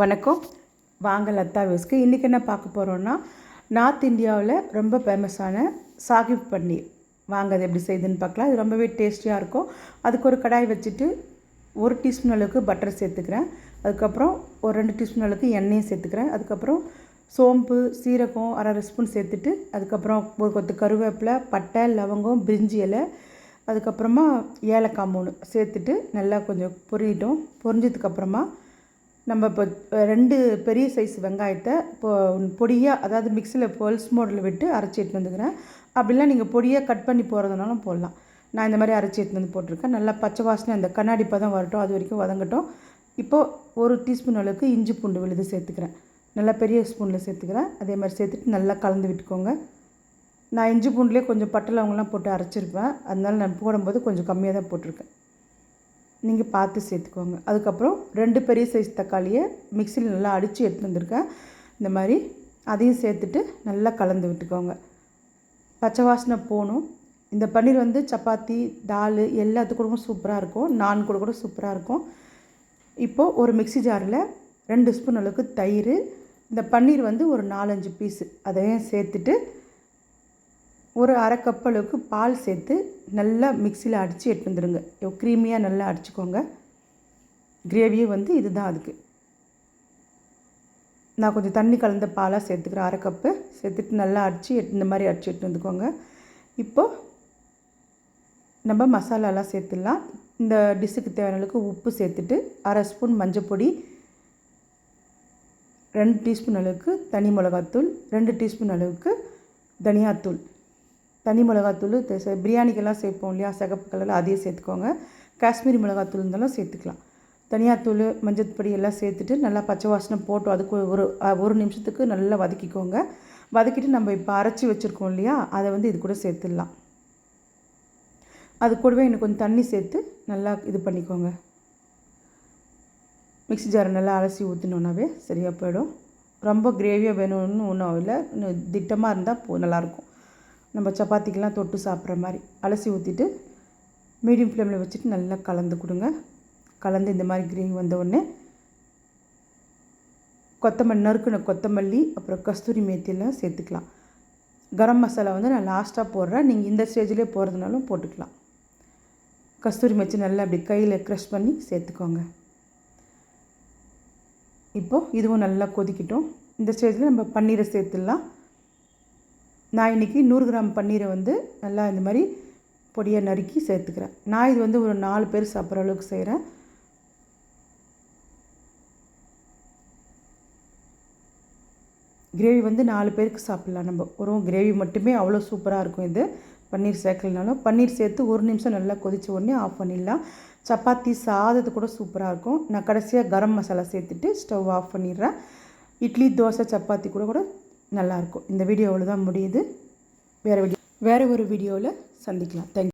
வணக்கம். வாங்க லத்தா வேஸ்க்கு. இன்றைக்கி என்ன பார்க்க போகிறோன்னா நார்த் இந்தியாவில் ரொம்ப ஃபேமஸான சாகிப் பன்னீர். வாங்க அது எப்படி செய்யுதுன்னு பார்க்கலாம். இது ரொம்பவே டேஸ்டியாக இருக்கும். அதுக்கு ஒரு கடாய் வச்சுட்டு ஒரு டீஸ்பூன் அளவுக்கு பட்டர் சேர்த்துக்கிறேன். அதுக்கப்புறம் ஒரு ரெண்டு டீஸ்பூன் அளவுக்கு எண்ணெயும் சேர்த்துக்கிறேன். அதுக்கப்புறம் சோம்பு சீரகம் அரை அரை ஸ்பூன் சேர்த்துட்டு அதுக்கப்புறம் ஒரு கொத்து கருவேப்பிலை பட்டை லவங்கம் பிரிஞ்சி இலை அதுக்கப்புறமா ஏலக்காய் மூணு சேர்த்துட்டு நல்லா கொஞ்சம் பொரியட்டும். பொரிஞ்சதுக்கப்புறமா நம்ம இப்போ ரெண்டு பெரிய சைஸ் வெங்காயத்தை இப்போ பொடியாக அதாவது மிக்சியில் பல்ஸ் மோடில் விட்டு அரைச்சி எடுத்து வந்துக்கிறேன். அப்படிலாம் நீங்கள் பொடியாக கட் பண்ணி போகிறதுனாலும் போடலாம். நான் இந்த மாதிரி அரைச்சி எடுத்து வந்து போட்டிருக்கேன். நல்லா பச்சை வாசனை அந்த கண்ணாடி பதம் வரட்டும் அது வரைக்கும் வதங்கட்டும். இப்போது ஒரு டீஸ்பூன் அளவுக்கு இஞ்சி பூண்டு விழுது சேர்த்துக்கிறேன். நல்லா பெரிய ஸ்பூனில் சேர்த்துக்கிறேன். அதே மாதிரி சேர்த்துட்டு நல்லா கலந்து விட்டுக்கோங்க. நான் இஞ்சி பூண்டுலேயே கொஞ்சம் பட்டை லவங்கெல்லாம் போட்டு அரைச்சிருப்பேன். அதனால நான் போடும்போது கொஞ்சம் கம்மியாக தான் போட்டிருக்கேன். நீங்கள் பார்த்து சேர்த்துக்கோங்க. அதுக்கப்புறம் ரெண்டு பெரிய சைஸ் தக்காளியை மிக்சியில் நல்லா அடித்து எடுத்து வந்திருக்கேன். இந்த மாதிரி அதையும் சேர்த்துட்டு நல்லா கலந்து விட்டுக்கோங்க. பச்சை வாசனை போகணும். இந்த பன்னீர் வந்து சப்பாத்தி தால் எல்லாத்துக்கூடவும் சூப்பராக இருக்கும். நான் கூட கூட சூப்பராக இருக்கும். இப்போது ஒரு மிக்சி ஜாரில் ரெண்டு ஸ்பூன் அளவுக்கு தயிர். இந்த பன்னீர் வந்து ஒரு நாலஞ்சு பீஸு அதையும் சேர்த்துட்டு ஒரு அரை கப் அளவுக்கு பால் சேர்த்து நல்லா மிக்சியில் அடித்து எடுத்து வந்துடுங்க க்ரீமியாக நல்லா அடிச்சுக்கோங்க. கிரேவியே வந்து இதுதான் அதுக்கு. நான் கொஞ்சம் தண்ணி கலந்த பாலாக சேர்த்துக்கிறேன் அரை கப்பு சேர்த்துட்டு நல்லா அடித்து இந்த மாதிரி அடித்து எடுத்து வந்துக்கோங்க. இப்போது நம்ம மசாலாலாம் சேர்த்துடலாம். இந்த டிஷ்ஷுக்கு தேவையான அளவுக்கு உப்பு சேர்த்துட்டு அரை ஸ்பூன் மஞ்சள் பொடி ரெண்டு டீஸ்பூன் அளவுக்கு தனி மிளகாத்தூள் ரெண்டு டீஸ்பூன் அளவுக்கு தனியாத்தூள். தனி மிளகாத்தூள் பிரியாணிக்கெல்லாம் சேர்ப்போம் இல்லையா? சிகப்பு கலரில் அதையும் சேர்த்துக்கோங்க. காஷ்மீரி மிளகாத்தூள் இருந்தாலும் சேர்த்துக்கலாம். தனியாத்தூள் மஞ்சள் பொடி எல்லாம் சேர்த்துட்டு நல்லா பச்சை வாசனை போட்டு அதுக்கு ஒரு ஒரு நிமிஷத்துக்கு நல்லா வதக்கிக்கோங்க. வதக்கிட்டு நம்ம இப்போ அரைச்சி வச்சுருக்கோம் இல்லையா? அதை வந்து இது கூட சேர்த்துடலாம். அது கூடவே இன்னும் கொஞ்சம் தண்ணி சேர்த்து நல்லா இது பண்ணிக்கோங்க. மிக்ஸி ஜாரை நல்லா அலசி ஊற்றினோன்னாவே சரியாக போயிடும். ரொம்ப கிரேவியாக வேணும்னு ஒன்றும் இல்லை. இன்னும் திட்டமாக இருந்தால் போ நல்லாயிருக்கும் நம்ம சப்பாத்திக்கெலாம் தொட்டு சாப்பிட்ற மாதிரி. அலசி ஊற்றிட்டு மீடியம் ஃப்ளேமில் வச்சுட்டு நல்லா கலந்து கொடுங்க. கலந்து இந்த மாதிரி கிரேவி வந்தவுடனே கொத்தமல்லி நறுக்குன கொத்தமல்லி அப்புறம் கஸ்தூரி மேத்தியெல்லாம் சேர்த்துக்கலாம். கரம் மசாலா வந்து நான் லாஸ்ட்டாக போடுறேன். நீங்கள் இந்த ஸ்டேஜ்லேயே போகிறதுனாலும் போட்டுக்கலாம். கஸ்தூரி மேய்ச்சி நல்லா அப்படி கையில் க்ரஷ் பண்ணி சேர்த்துக்கோங்க. இப்போது இதுவும் நல்லா கொதிக்கட்டும். இந்த ஸ்டேஜில் நம்ம பன்னீரை சேர்த்துடலாம். நான் இன்றைக்கி நூறு கிராம் பன்னீரை வந்து நல்லா இந்த மாதிரி பொடியாக நறுக்கி சேர்த்துக்கிறேன். நான் இது வந்து ஒரு நாலு பேர் சாப்பிட்ற அளவுக்கு செய்கிறேன் கிரேவி வந்து நாலு பேருக்கு சாப்பிட்லாம் நம்ம. ஒரு கிரேவி மட்டுமே அவ்வளோ சூப்பராக இருக்கும் இது. பன்னீர் சேர்க்கலனாலும் பன்னீர் சேர்த்து ஒரு நிமிஷம் நல்லா கொதித்த உடனே ஆஃப் பண்ணிடலாம். சப்பாத்தி சாதத்து கூட சூப்பராக இருக்கும். நான் கடைசியாக கரம் மசாலா சேர்த்துட்டு ஸ்டவ் ஆஃப் பண்ணிடுறேன். இட்லி தோசை சப்பாத்தி கூட கூட நல்லாயிருக்கும். இந்த வீடியோ தான் முடியுது. வேறு வீடியோ வேறு ஒரு வீடியோவில் சந்திக்கலாம். தேங்க்யூ